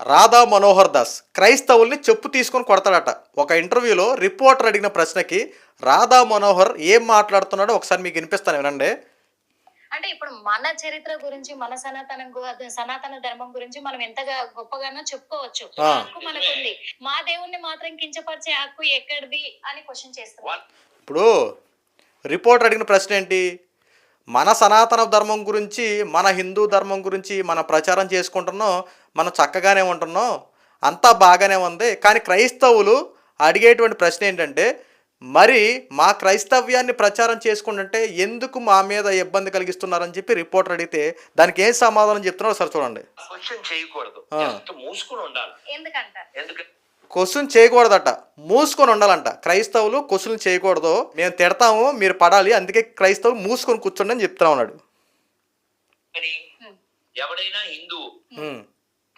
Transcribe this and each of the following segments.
రాధా మనోహర్ దాస్ క్రైస్తవుల్ని చెప్పు తీసుకొని కొడతాడట. ఒక ఇంటర్వ్యూలో రిపోర్టర్ అడిగిన ప్రశ్నకి రాధా మనోహర్ ఏం మాట్లాడుతున్నాడో ఒకసారి మీకు వినిపిస్తాను వినండి. అంటే ఇప్పుడు మన చరిత్ర గురించి మన సనాతన సనాతన ధర్మం గురించి మనం ఎంతగా గొప్పగానో చెప్పుకోవచ్చు. హక్కు మనకుంది. మా దేవుణ్ణి మాత్రం కించపరిచే హక్కు ఎక్కడిది అని క్వశ్చన్ చేస్తున్నాం ఇప్పుడు రిపోర్టర్ అడిగిన ప్రశ్న ఏంటి? మన సనాతన ధర్మం గురించి మన హిందూ ధర్మం గురించి మన ప్రచారం చేసుకుంటున్నాం మనం చక్కగానే ఉంటున్నాం అంతా బాగానే ఉంది. కానీ క్రైస్తవులు అడిగేటువంటి ప్రశ్న ఏంటంటే మరి మా క్రైస్తవ్యాన్ని ప్రచారం చేసుకుంటుంటే ఎందుకు మా మీద ఇబ్బంది కలిగిస్తున్నారని చెప్పి రిపోర్టర్ అడిగితే దానికి ఏం సమాధానం చెప్తున్నారో ఒకసారి చూడండి. చేయకూడదు. మూసుకుని ఉండాలి. ఎందుకంట ఎందుకంటే క్వశ్చన్ చేయకూడదట. మూసుకొని ఉండాలంట. క్రైస్తవులు క్వశ్చన్ చేయకూడదు. మేము తిడతాము మీరు పడాలి. అందుకే క్రైస్తవులు మూసుకొని కూర్చోండి అని చెప్తా ఉన్నాడు. ఎవడైనా హిందూ.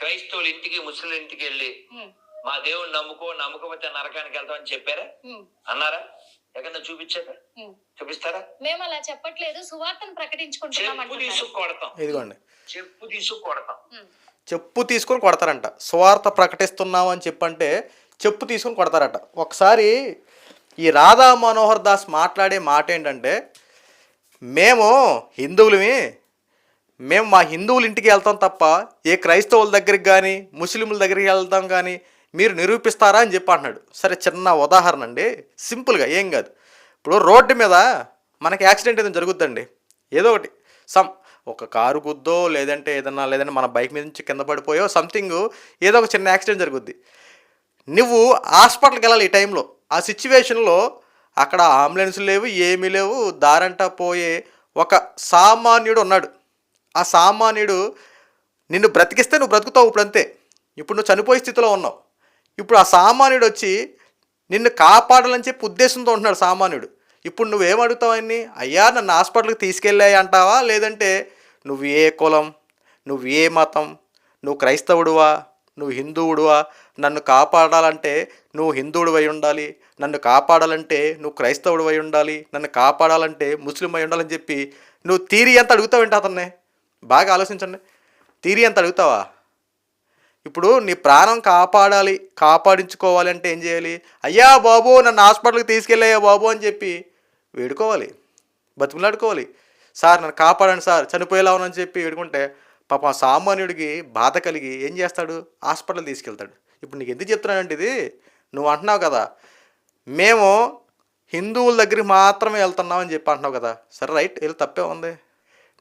క్రైస్తవుల ఇంటికి ముస్లిం ఇంటికి వెళ్ళి. మా దేవుని నమ్ముకో నమ్మకపోతే నరకానికి వెళ్తామని చెప్పారా. అన్నారా? ఎక్కడ చూపించారా. చూపిస్తారా? మేము అలా చెప్పట్లేదు. సువార్తను ప్రకటించుకుంటున్నాం చెప్పు తీసుకు కొడతాం ఇదిగోండి. చెప్పు తీసుకు కొడతాం. చెప్పు తీసుకొని కొడతారంట. స్వార్థ ప్రకటిస్తున్నాం అని చెప్పంటే చెప్పు తీసుకొని కొడతారట. ఒకసారి ఈ రాధా మనోహర్ దాస్ మాట్లాడే మాట ఏంటంటే మేము హిందువులమి. మేము మా హిందువుల ఇంటికి వెళ్తాం తప్ప ఏ క్రైస్తవుల దగ్గరికి కానీ ముస్లింల దగ్గరికి వెళ్తాం కానీ మీరు నిరూపిస్తారా అని చెప్పి అంటున్నాడు. సరే చిన్న ఉదాహరణ అండి. సింపుల్గా ఏం కాదు. ఇప్పుడు రోడ్డు మీద మనకి యాక్సిడెంట్ ఏదైనా జరుగుద్దండి. ఏదో ఒకటి. సమ్ ఒక కారు గుద్దో లేదంటే ఏదన్నా లేదంటే మన బైక్ మీద నుంచి కింద పడిపోయో సంథింగ్ ఏదో ఒక చిన్న యాక్సిడెంట్ జరుగుద్ది. నువ్వు హాస్పిటల్కి వెళ్ళాలి ఈ టైంలో. ఆ సిచ్యువేషన్లో అక్కడ అంబులెన్స్ లేవు ఏమీ లేవు. దారంట పోయే ఒక సామాన్యుడు ఉన్నాడు. ఆ సామాన్యుడు నిన్ను బ్రతికిస్తే నువ్వు బ్రతుకుతావు ఇప్పుడు అంతే ఇప్పుడు నువ్వు చనిపోయే స్థితిలో ఉన్నావు. ఇప్పుడు ఆ సామాన్యుడు వచ్చి నిన్ను కాపాడాలని చెప్పి ఉద్దేశంతో ఉంటున్నాడు సామాన్యుడు. ఇప్పుడు నువ్వేం అన్ని అయ్యా నన్ను హాస్పిటల్కి తీసుకెళ్ళాయి అంటావా? లేదంటే నువ్వు ఏ కులం? నువ్వు ఏ మతం? నువ్వు క్రైస్తవుడువా? నువ్వు హిందువుడువా? నన్ను కాపాడాలంటే నువ్వు హిందువుడు అయి ఉండాలి. నన్ను కాపాడాలంటే నువ్వు క్రైస్తవుడు అయి ఉండాలి. నన్ను కాపాడాలంటే ముస్లిం అయి ఉండాలని చెప్పి నువ్వు తీరి ఎంత అడుగుతావేంటి అతన్ని? బాగా ఆలోచించండి. తీరి ఎంత అడుగుతావా? ఇప్పుడు నీ ప్రాణం కాపాడాలి కాపాడించుకోవాలంటే ఏం చేయాలి? అయ్యా బాబు నన్ను హాస్పిటల్కి తీసుకెళ్ళయ్యా బాబు అని చెప్పి వేడుకోవాలి. బతిమలాడుకోవాలి. సార్ నన్ను కాపాడండి సార్ చనిపోయేలా ఉన్నానని చెప్పి వేడుకుంటే పాపం సామాన్యుడికి బాధ కలిగి ఏం చేస్తాడు? హాస్పిటల్ తీసుకెళ్తాడు. ఇప్పుడు నీకు ఎందుకు చెప్తున్నానంటే ఇది? నువ్వు అంటున్నావు కదా. మేము హిందువుల దగ్గరికి మాత్రమే వెళ్తున్నామని చెప్పి అంటున్నావు కదా. సరే రైట్ వెళ్ళి తప్పే ఉంది.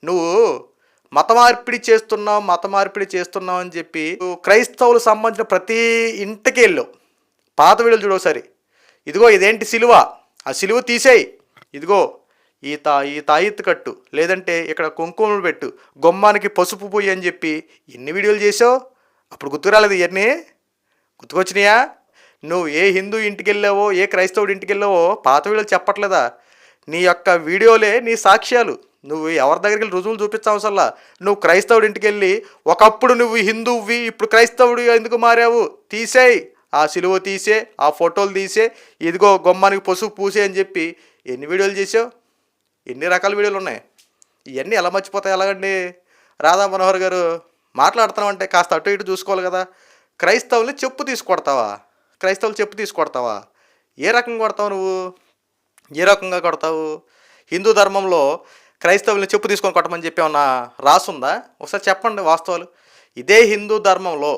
నువ్వు మత మార్పిడి చేస్తున్నావు మత మార్పిడి చేస్తున్నావు అని చెప్పి నువ్వు క్రైస్తవులకు సంబంధించిన ప్రతి ఇంటికి వెళ్ళు. పాత వీడియోలు చూడోసారి ఇదిగో ఇదేంటి సిలువ? ఆ సిలువ తీసేయి. ఇదిగో ఈ తా ఈ తాయిత్తు కట్టు లేదంటే ఇక్కడ కుంకుమలు పెట్టు గొమ్మానికి పసుపు పోయి అని చెప్పి ఎన్ని వీడియోలు చేసావు అప్పుడు గుర్తుకు రాలేదు ఇవన్నీ గుర్తుకొచ్చినాయా? నువ్వు ఏ హిందూ ఇంటికి వెళ్ళావో ఏ క్రైస్తవుడి ఇంటికి వెళ్ళావో పాత వీడియోలు చెప్పట్లేదా? నీ యొక్క వీడియోలే నీ సాక్ష్యాలు. నువ్వు ఎవరి దగ్గరికి వెళ్ళి రుజువులు చూపించవసల్లా నువ్వు క్రైస్తవుడి ఇంటికి వెళ్ళి ఒకప్పుడు నువ్వు హిందువువి ఇప్పుడు క్రైస్తవుడు ఎందుకు మారావు? తీసేయి. ఆ సిలువ తీసే ఆ ఫోటోలు తీసే ఇదిగో గొమ్మానికి పసుపు పూసే అని చెప్పి ఎన్ని వీడియోలు చేసావు? ఎన్ని రకాల వీడియోలు ఉన్నాయి? ఇవన్నీ ఎలా మర్చిపోతాయి ఎలాగండి? రాధా మనోహర్ గారు మాట్లాడుతున్నామంటే కాస్త అటు ఇటు చూసుకోవాలి కదా. క్రైస్తవుల్ని చెప్పు తీసుకొడతావా? క్రైస్తవులు చెప్పు తీసుకొడతావా? ఏ రకంగా కొడతావు నువ్వు? ఏ రకంగా కొడతావు? హిందూ ధర్మంలో క్రైస్తవుల్ని చెప్పు తీసుకొని కొట్టమని చెప్పి ఏమన్నా రాసుందా? ఒకసారి చెప్పండి వాస్తవాలు. ఇదే హిందూ ధర్మంలో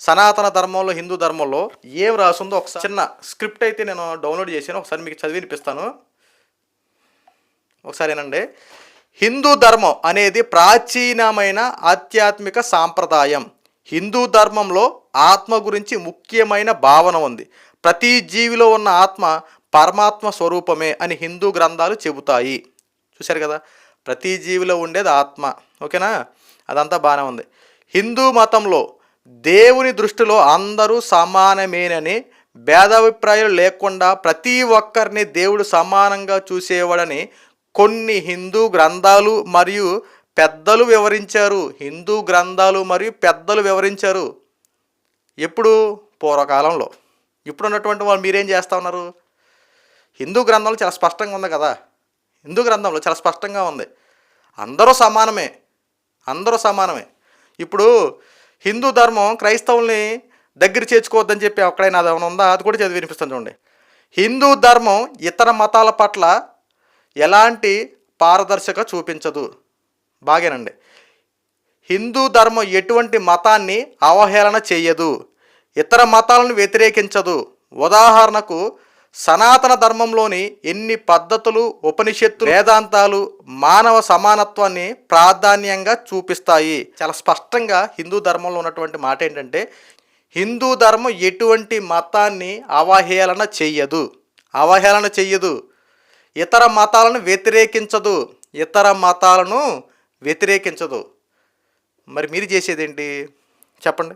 సనాతన ధర్మంలో హిందూ ధర్మంలో ఏం రాసుందో ఒకసారి చిన్న స్క్రిప్ట్ అయితే నేను డౌన్లోడ్ చేశాను. ఒకసారి మీకు చదివి వినిపిస్తాను ఒకసారేనండి. హిందూ ధర్మం అనేది ప్రాచీనమైన ఆధ్యాత్మిక సాంప్రదాయం. హిందూ ధర్మంలో ఆత్మ గురించి ముఖ్యమైన భావన ఉంది. ప్రతి జీవిలో ఉన్న ఆత్మ పరమాత్మ స్వరూపమే అని హిందూ గ్రంథాలు చెబుతాయి. చూశారు కదా? ప్రతి జీవిలో ఉండేది ఆత్మ. ఓకేనా? అదంతా బాగానే ఉంది. హిందూ మతంలో దేవుని దృష్టిలో అందరూ సమానమేనని భేదాభిప్రాయాలు లేకుండా ప్రతి ఒక్కరిని దేవుడు సమానంగా చూసేవాడని కొన్ని హిందూ గ్రంథాలు మరియు పెద్దలు వివరించారు. హిందూ గ్రంథాలు మరియు పెద్దలు వివరించారు. ఎప్పుడు? పూర్వకాలంలో. ఇప్పుడు ఉన్నటువంటి వాళ్ళు మీరేం చేస్తూ ఉన్నారు? హిందూ గ్రంథంలో చాలా స్పష్టంగా ఉంది కదా? హిందూ గ్రంథంలో చాలా స్పష్టంగా ఉంది. అందరూ సమానమే. అందరూ సమానమే. ఇప్పుడు హిందూ ధర్మం క్రైస్తవుల్ని దగ్గర చేర్చుకోవద్దని చెప్పి ఎక్కడైనా అది ఏమైనా ఉందా? అది కూడా చదివి వినిపిస్తుంది చూడండి. హిందూ ధర్మం ఇతర మతాల పట్ల ఎలాంటి పారదర్శక చూపించదు? బాగేనండి. హిందూ ధర్మం ఎటువంటి మతాన్ని అవహేళన చేయదు. ఇతర మతాలను వ్యతిరేకించదు. ఉదాహరణకు సనాతన ధర్మంలోని ఎన్ని పద్ధతులు ఉపనిషత్తులు వేదాంతాలు మానవ సమానత్వాన్ని ప్రాధాన్యంగా చూపిస్తాయి? చాలా స్పష్టంగా హిందూ ధర్మంలో ఉన్నటువంటి మాట ఏంటంటే హిందూ ధర్మం ఎటువంటి మతాన్ని అవహేళన చెయ్యదు. అవహేళన చెయ్యదు. ఇతర మతాలను వ్యతిరేకించదు. ఇతర మతాలను వ్యతిరేకించదు. మరి మీరు చేసేదేంటి? చెప్పండి.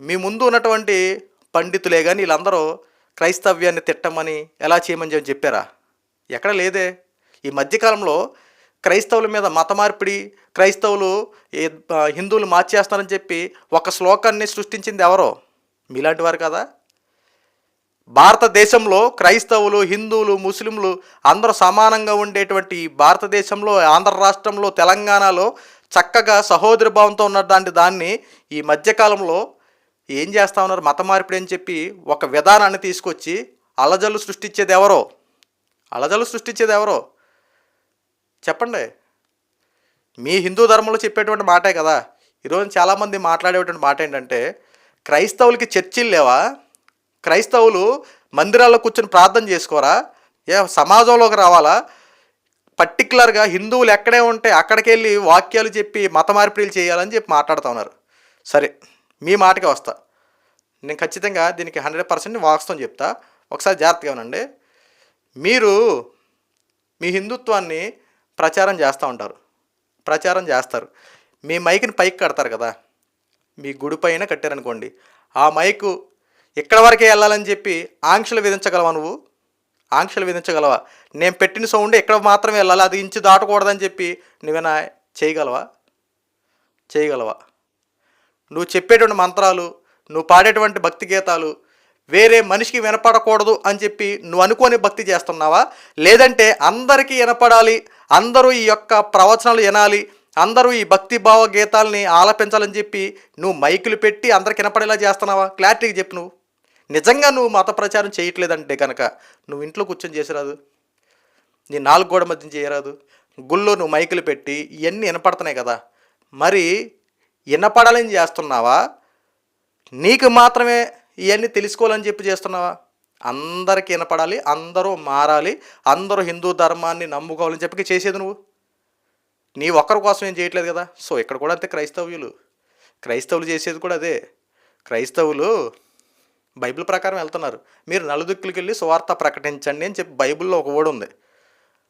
మీ ముందు ఉన్నటువంటి పండితులే కానీ వీళ్ళందరూ క్రైస్తవ్యాన్ని తిట్టమని ఎలా చేయమని చెప్పి చెప్పారా? ఎక్కడ లేదే. ఈ మధ్యకాలంలో క్రైస్తవుల మీద మత మార్పిడి క్రైస్తవులు హిందువులు మార్చేస్తారని చెప్పి ఒక శ్లోకాన్ని సృష్టించింది ఎవరో? మీలాంటి వారు కదా? భారతదేశంలో క్రైస్తవులు హిందువులు ముస్లింలు అందరూ సమానంగా ఉండేటువంటి భారతదేశంలో ఆంధ్ర రాష్ట్రంలో తెలంగాణలో చక్కగా సహోదర భావంతో ఉన్నటువంటి దాన్ని ఈ మధ్యకాలంలో ఏం చేస్తా ఉన్నారు? మత మార్పిడి అని చెప్పి ఒక విధానాన్ని తీసుకొచ్చి అలజలు సృష్టించేది ఎవరో? అలజలు సృష్టించేది ఎవరో? చెప్పండి. మీ హిందూ ధర్మంలో చెప్పేటువంటి మాటే కదా. ఈరోజు చాలామంది మాట్లాడేటువంటి మాట ఏంటంటే క్రైస్తవులకి చర్చిలు లేవా? క్రైస్తవులు మందిరాల్లో కూర్చొని ప్రార్థన చేసుకోరా? ఏ సమాజంలోకి రావాలా? పర్టికులర్గా హిందువులు ఎక్కడే ఉంటే అక్కడికి వెళ్ళి వాక్యాలు చెప్పి మత మార్పిడిలు చేయాలని చెప్పి మాట్లాడుతూ ఉన్నారు. సరే మీ మాటకి వస్తా. నేను ఖచ్చితంగా దీనికి హండ్రెడ్ పర్సెంట్ వాస్తవం చెప్తా. ఒకసారి జాగ్రత్తగా ఉనండి మీరు మీ హిందుత్వాన్ని ప్రచారం చేస్తూ ఉంటారు. ప్రచారం చేస్తారు. మీ మైక్ని పైకి కడతారు కదా? మీ గుడి పైన కట్టారనుకోండి. ఆ మైకు ఇక్కడ వరకే వెళ్ళాలని చెప్పి ఆంక్షలు విధించగలవా నువ్వు? ఆంక్షలు విధించగలవా? నేను పెట్టిన సౌండ్ ఇక్కడ మాత్రమే వెళ్ళాలి అది ఇంచు దాటకూడదని చెప్పి నువ్వేనా చేయగలవా? చేయగలవా? నువ్వు చెప్పేటువంటి మంత్రాలు నువ్వు పాడేటువంటి భక్తి గీతాలు వేరే మనిషికి వినపడకూడదు అని చెప్పి నువ్వు అనుకోని భక్తి చేస్తున్నావా? లేదంటే అందరికీ వినపడాలి అందరూ ఈ యొక్క ప్రవచనాలు వినాలి అందరూ ఈ భక్తి భావ గీతాలని ఆలపించాలని చెప్పి నువ్వు మైకులు పెట్టి అందరికి వినపడేలా చేస్తున్నావా? క్లారిటీగా చెప్పు నువ్వు. నిజంగా నువ్వు మత ప్రచారం చేయట్లేదంటే కనుక నువ్వు ఇంట్లో కూర్చొని చేసిరాదు. నీ నాలుగు గోడ మధ్య చేయరాదు గుళ్ళో నువ్వు మైకులు పెట్టి ఇవన్నీ వినపడుతున్నాయి కదా. మరి వినపడాలని చేస్తున్నావా? నీకు మాత్రమే ఇవన్నీ తెలుసుకోవాలని చెప్పి చేస్తున్నావా? అందరికీ వినపడాలి అందరూ మారాలి అందరూ హిందూ ధర్మాన్ని నమ్ముకోవాలని చెప్పి చేసేది నువ్వు. నీ ఒక్కరి కోసం ఏం చేయట్లేదు కదా. సో ఇక్కడ కూడా అంతే క్రైస్తవ్యులు. క్రైస్తవులు చేసేది కూడా అదే. క్రైస్తవులు బైబిల్ ప్రకారం వెళ్తున్నారు. మీరు నలుదిక్కులకి వెళ్ళి సువార్త ప్రకటించండి అని చెప్పి బైబిల్లో ఒక ఓడు ఉంది.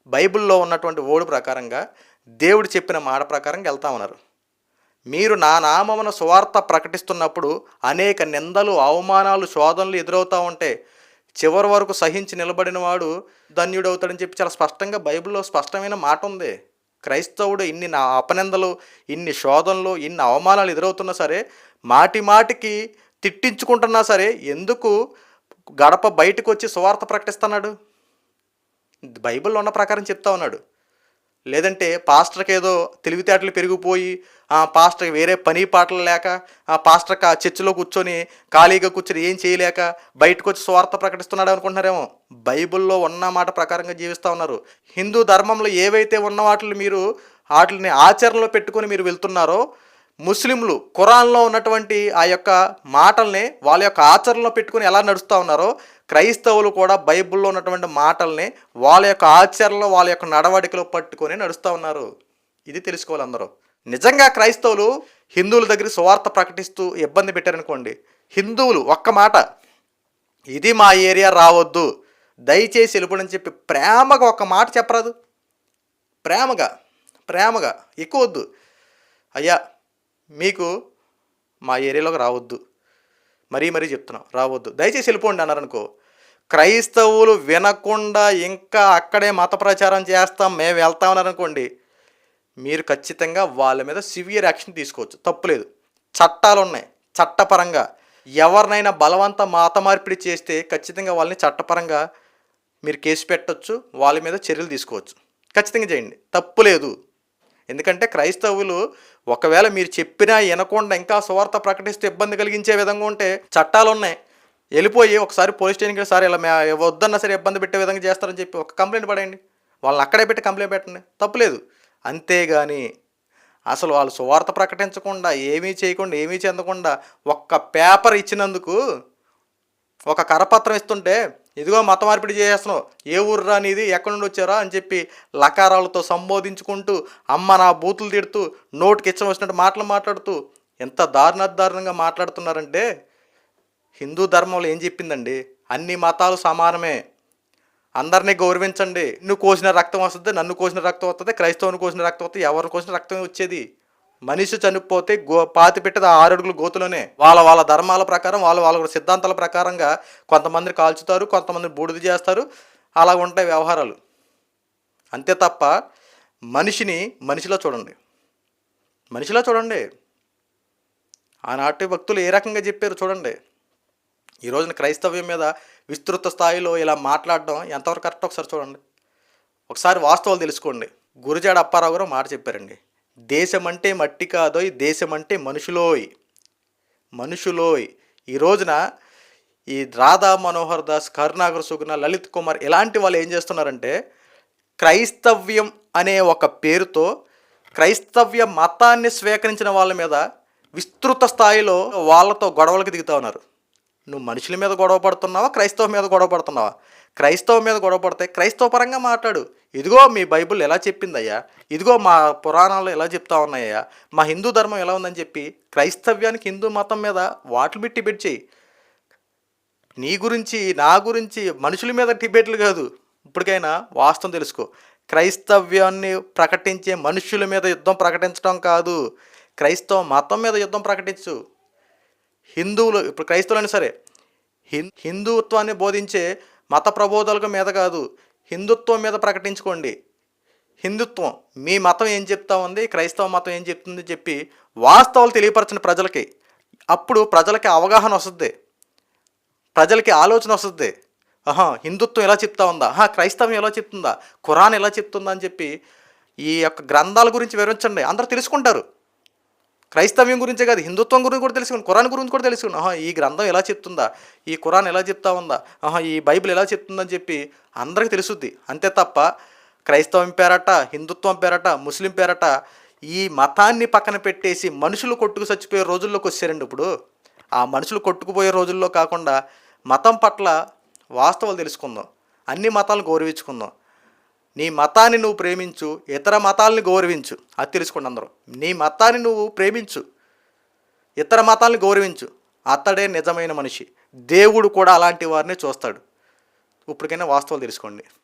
బైబిల్లో ఉన్నటువంటి ఓడు ప్రకారంగా దేవుడు చెప్పిన మాట ప్రకారంగా వెళ్తా ఉన్నారు. మీరు నా నామమున సువార్త ప్రకటిస్తున్నప్పుడు అనేక నిందలు అవమానాలు శోధనలు ఎదురవుతూ ఉంటే చివరి వరకు సహించి నిలబడిన వాడు ధన్యుడవుతాడని చెప్పి చాలా స్పష్టంగా బైబిల్లో స్పష్టమైన మాట ఉంది. క్రైస్తవుడు ఇన్ని నా అపనిందలు ఇన్ని శోధనలు ఇన్ని అవమానాలు ఎదురవుతున్నా సరే మాటి మాటికి తిట్టించుకుంటున్నా సరే ఎందుకు గడప బయటకు వచ్చి సువార్త ప్రకటిస్తున్నాడు? బైబిల్లో ఉన్న ప్రకారం చెప్తా ఉన్నాడు. లేదంటే పాస్టర్కి ఏదో తెలివితేటలు పెరిగిపోయి ఆ పాస్టర్ వేరే పని పాటలు లేక ఆ పాస్టర్ కా చర్చిలో కూర్చొని ఖాళీగా కూర్చొని ఏం చేయలేక బయటకు వచ్చి స్వార్థ ప్రకటిస్తున్నాడు అనుకుంటున్నారేమో? బైబిల్లో ఉన్న మాట ప్రకారంగా జీవిస్తూ ఉన్నారు. హిందూ ధర్మంలో ఏవైతే ఉన్న వాటిని మీరు వాటిని ఆచరణలో పెట్టుకొని మీరు వెళ్తున్నారో ముస్లింలు ఖురాన్లో ఉన్నటువంటి ఆ యొక్క మాటల్ని వాళ్ళ యొక్క ఆచరణలో పెట్టుకొని ఎలా నడుస్తూ ఉన్నారో క్రైస్తవులు కూడా బైబిల్లో ఉన్నటువంటి మాటల్ని వాళ్ళ యొక్క ఆచరణలో వాళ్ళ యొక్క నడవడికలో పట్టుకొని నడుస్తూ ఉన్నారు. ఇది తెలుసుకోవాలి అందరూ. నిజంగా క్రైస్తవులు హిందువుల దగ్గర సువార్త ప్రకటిస్తూ ఇబ్బంది పెట్టారనుకోండి హిందువులు ఒక్క మాట ఇది మా ఏరియా రావద్దు. దయచేసి వెళ్ళిపోడని చెప్పి. ప్రేమగా ఒక మాట చెప్పరాదు. ప్రేమగా ప్రేమగా ఎక్కువ వద్దు. అయ్యా మీకు మా ఏరియాలోకి రావద్దు. మరీ మరీ చెప్తున్నాం రావద్దు. దయచేసి వెళ్ళిపోండి అన్నారనుకో క్రైస్తవులు వినకుండా ఇంకా అక్కడే మత ప్రచారం చేస్తాం మేము వెళ్తామన్నారనుకోండి మీరు ఖచ్చితంగా వాళ్ళ మీద సివియర్ యాక్షన్ తీసుకోవచ్చు. తప్పులేదు. చట్టాలు ఉన్నాయి చట్టపరంగా. ఎవరినైనా బలవంత మత మార్పిడి చేస్తే ఖచ్చితంగా వాళ్ళని చట్టపరంగా మీరు కేసు పెట్టచ్చు వాళ్ళ మీద చర్యలు తీసుకోవచ్చు. ఖచ్చితంగా చేయండి. తప్పు లేదు ఎందుకంటే క్రైస్తవులు ఒకవేళ మీరు చెప్పినా వినకుండా ఇంకా సువార్త ప్రకటిస్తే ఇబ్బంది కలిగించే విధంగా ఉంటే చట్టాలు ఉన్నాయి వెళ్ళిపోయి ఒకసారి పోలీస్ స్టేషన్కి సార్ ఇలా మే- వద్దన్నా సరే ఇబ్బంది పెట్టే విధంగా చేస్తారని చెప్పి ఒక కంప్లైంట్ పడేయండి. వాళ్ళని అక్కడే పెట్టి కంప్లైంట్ పెట్టండి. తప్పులేదు. అంతేగాని అసలు వాళ్ళు సువార్త ప్రకటించకుండా ఏమీ చేయకుండా ఏమీ చెందకుండా ఒక్క పేపర్ ఇచ్చినందుకు ఒక కరపత్రం ఇస్తుంటే ఇదిగో మత మార్పిడి చేసేస్తున్నావు. ఏ ఊరు రానిది ఎక్కడి నుండి వచ్చారా అని చెప్పి లకారాలతో సంబోధించుకుంటూ అమ్మ నా బూతులు తిడుతూ నోటికి ఇచ్చం వచ్చినట్టు మాటలు మాట్లాడుతూ ఎంత దారుణ దారుణంగా మాట్లాడుతున్నారంటే హిందూ ధర్మంలో ఏం చెప్పిందండి? అన్ని మతాలు సమానమే. అందరినీ గౌరవించండి. నువ్వు కోసిన రక్తం వస్తుంది నన్ను కోసిన రక్తం వస్తుంది క్రైస్తవుని కోసిన రక్తం వస్తుంది ఎవరిని కోసిన రక్తం వచ్చేది? మనిషి చనిపోతే గో పాతి పెట్టేది ఆరు గోతులోనే. వాళ్ళ వాళ్ళ ధర్మాల ప్రకారం వాళ్ళ వాళ్ళ సిద్ధాంతాల ప్రకారంగా కొంతమందిని కాల్చుతారు కొంతమందిని బూడిద చేస్తారు. అలా ఉంటాయి వ్యవహారాలు. అంతే తప్ప మనిషిని మనిషిలో చూడండి. మనిషిలో చూడండి. ఆనాటి భక్తులు ఏ రకంగా చెప్పారు చూడండి. ఈ రోజున క్రైస్తవ్యం మీద విస్తృత స్థాయిలో ఇలా మాట్లాడడం ఎంతవరకు కరెక్ట్? ఒకసారి చూడండి. ఒకసారి వాస్తవాలు తెలుసుకోండి. గురుజాడ అప్పారావు గారు మాట చెప్పారండి. దేశమంటే మట్టి కాదోయ్ దేశం అంటే మనుషులోయ్. మనుషులోయ్. ఈ రోజున ఈ రాధా మనోహర్ దాస్ కరుణాకర్ సుగుణ లలిత్ కుమార్ ఇలాంటి వాళ్ళు ఏం చేస్తున్నారంటే క్రైస్తవ్యం అనే ఒక పేరుతో క్రైస్తవ్య మతాన్ని స్వీకరించిన వాళ్ళ మీద విస్తృత స్థాయిలో వాళ్ళతో గొడవలకు దిగుతా ఉన్నారు. నువ్వు మనుషుల మీద గొడవ పడుతున్నావా? క్రైస్తవ మీద గొడవ పడుతున్నావా? క్రైస్తవ మీద గొడవ పడతాయి. క్రైస్తవ పరంగా మాట్లాడు. ఇదిగో మీ బైబిల్ ఎలా చెప్పిందయ్యా? ఇదిగో మా పురాణాలు ఎలా చెప్తా ఉన్నాయ్యా? మా హిందూ ధర్మం ఎలా ఉందని చెప్పి క్రైస్తవ్యానికి హిందూ మతం మీద వాట్లు పెట్టి డిబేట్ చేయి నీ గురించి నా గురించి మనుషుల మీద డిబేట్లు కాదు. ఇప్పటికైనా వాస్తవం తెలుసుకో. క్రైస్తవ్యాన్ని ప్రకటించే మనుషుల మీద యుద్ధం ప్రకటించడం కాదు. క్రైస్తవ మతం మీద యుద్ధం ప్రకటించు. హిందువులు ఇప్పుడు క్రైస్తవులైనా సరే హిం హిందుత్వాన్ని బోధించే మత ప్రబోధాలకు మీద కాదు హిందుత్వం మీద ప్రకటించుకోండి. హిందుత్వం మీ మతం ఏం చెప్తా ఉంది క్రైస్తవ మతం ఏం చెప్తుంది చెప్పి వాస్తవాలు తెలియపరచిన ప్రజలకి. అప్పుడు ప్రజలకి అవగాహన వస్తుంది. ప్రజలకి ఆలోచన వస్తుంది. ఆహా హిందుత్వం ఎలా చెప్తా ఉందా? ఆహా క్రైస్తవం ఎలా చెప్తుందా? ఖురాన్ ఎలా చెప్తుందా అని చెప్పి ఈ యొక్క గ్రంథాల గురించి వివరించండి. అందరూ తెలుసుకుంటారు. క్రైస్తవ్యం గురించే కాదు హిందుత్వం గురించి కూడా తెలుసుకుని కురాన్ గురించి కూడా తెలుసుకుని ఆహా ఈ గ్రంథం ఎలా చెప్తుందా? ఈ కురాన్ ఎలా చెప్తా ఉందా? ఆహా ఈ బైబిల్ ఎలా చెప్తుందని చెప్పి అందరికీ తెలుసుద్ది. అంతే తప్ప క్రైస్తవం పేరట హిందుత్వం పేరట ముస్లిం పేరట ఈ మతాన్ని పక్కన పెట్టేసి మనుషులు కొట్టుకు చచ్చిపోయే రోజుల్లోకి వచ్చారండి ఇప్పుడు. ఆ మనుషులు కొట్టుకుపోయే రోజుల్లో కాకుండా మతం పట్ల వాస్తవాలు తెలుసుకుందాం. అన్ని మతాలను గౌరవించుకుందాం. నీ మతాన్ని నువ్వు ప్రేమించు ఇతర మతాలని గౌరవించు. అది తెలుసుకోండి అందరూ. నీ మతాన్ని నువ్వు ప్రేమించు ఇతర మతాలను గౌరవించు. అతడే నిజమైన మనిషి. దేవుడు కూడా అలాంటి వారిని చూస్తాడు. ఇప్పటికైనా వాస్తవాలు తెలుసుకోండి.